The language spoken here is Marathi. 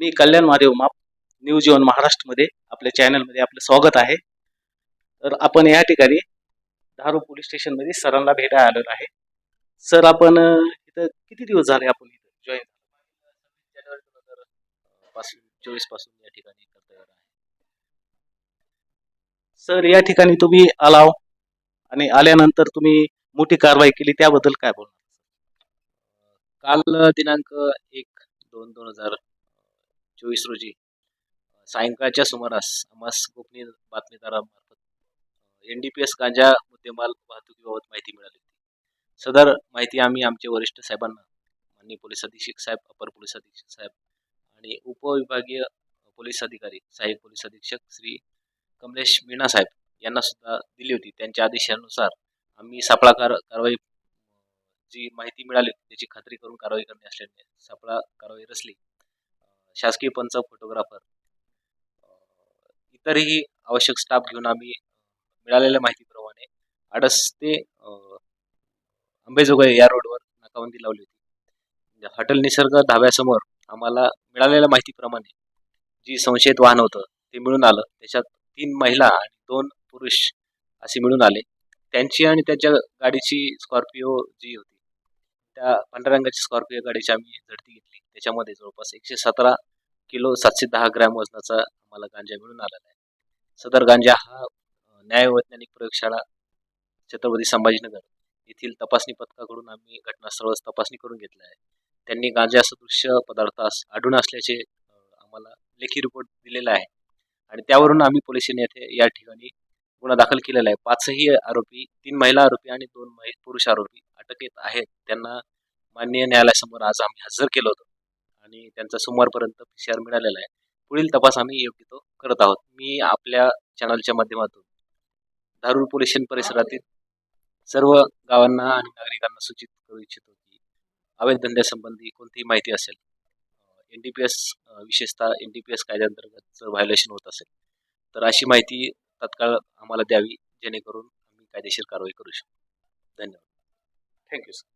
मी कल्याण महादेव माप न्यूज जीवन महाराष्ट्रमध्ये आपल्या चॅनलमध्ये आपलं स्वागत आहे. तर आपण या ठिकाणी धारू पोलीस स्टेशनमध्ये सरांना भेटायला आलेलो आहे. सर आपण इथं किती दिवस झाले आपण इथं जॉईन जानेवारी दोन हजारपासून चोवीसपासून या ठिकाणी कर्तव्य आहे. सर या ठिकाणी तुम्ही आलाव आणि आल्यानंतर तुम्ही मोठी कारवाई केली त्याबद्दल काय बोलणार? काल दिनांक एक दोन दोन हजार चोवीस रोजी. सायंकाळच्या सुमारास आम्हास गोपनीय बातमीदारामार्फत एन डी पी एस गांजा मुद्देमाल वाहतुकीबाबत माहिती मिळाली होती. सदर माहिती आम्ही आमचे वरिष्ठ साहेबांना माननीय पोलीस अधीक्षक साहेब अपर पोलीस अधीक्षक साहेब आणि उपविभागीय पोलीस अधिकारी सहाय्यक पोलीस अधीक्षक श्री कमलेश मीणा साहेब यांना सुद्धा दिली होती. त्यांच्या आदेशानुसार आम्ही सापळा कार कारवाई जी माहिती मिळाली त्याची खात्री करून कारवाई करणे असल्याने सापळा कारवाई रचली. शासकीय पंच फोटोग्राफर. इतरही आवश्यक स्टाफ घेऊन आम्ही मिळालेल्या माहितीप्रमाणे आडस ते अंबेजोगाई या रोडवर नाकाबंदी लावली होती. म्हणजे हॉटेल निसर्ग धाब्यासमोर आम्हाला मिळालेल्या माहितीप्रमाणे जी संशयित वाहन होतं ते मिळून आलं. त्याच्यात तीन महिला आणि दोन पुरुष असे मिळून आले. त्यांची आणि त्यांच्या गाडीची स्कॉर्पिओ जी होती त्या पांढऱ्या रंगाची स्कॉर्पिओ गाडीची आम्ही झडती घेतली. त्याच्यामध्ये जवळपास एकशे सतरा किलो सातशे दहा ग्रॅम वजनाचा आम्हाला गांजा मिळून आलेला आहे. सदर गांजा हा न्यायवैज्ञानिक न्याय वैज्ञानिक प्रयोगशाळा छत्रपती संभाजीनगर येथील तपासणी पथकाकडून आम्ही घटनास्थळ तपासणी करून घेतला आहे. त्यांनी गांजा सदृश्य पदार्थास आढळून असल्याचे आम्हाला लेखी रिपोर्ट दिलेला आहे. आणि त्यावरून आम्ही पोलीस येथे या ठिकाणी गुन्हा दाखल केलेला आहे. पाचही आरोपी तीन महिला आरोपी आणि दोन महि पुरुष आरोपी. अटकेत आहेत त्यांना माननीय न्यायालयासमोर आज आम्ही हजर केलं होतं. आणि त्यांचा सोमवारपर्यंत पी सी आर मिळालेला आहे. पुढील तपास आम्ही योग्य तो करत आहोत. मी आपल्या चॅनलच्या माध्यमातून धारूर पोलीस परिसरातील सर्व गावांना आणि नागरिकांना सूचित करू इच्छितो की अवैध धंद्यासंबंधी कोणतीही माहिती असेल एन डी पी एस विशेषतः एन डी पी एस कायद्याअंतर्गत जर व्हायोलेशन होत असेल तर अशी माहिती तत्काळ आम्हाला द्यावी जेणेकरून आम्ही कायदेशीर कारवाई करू शकू. धन्यवाद. Thank you sir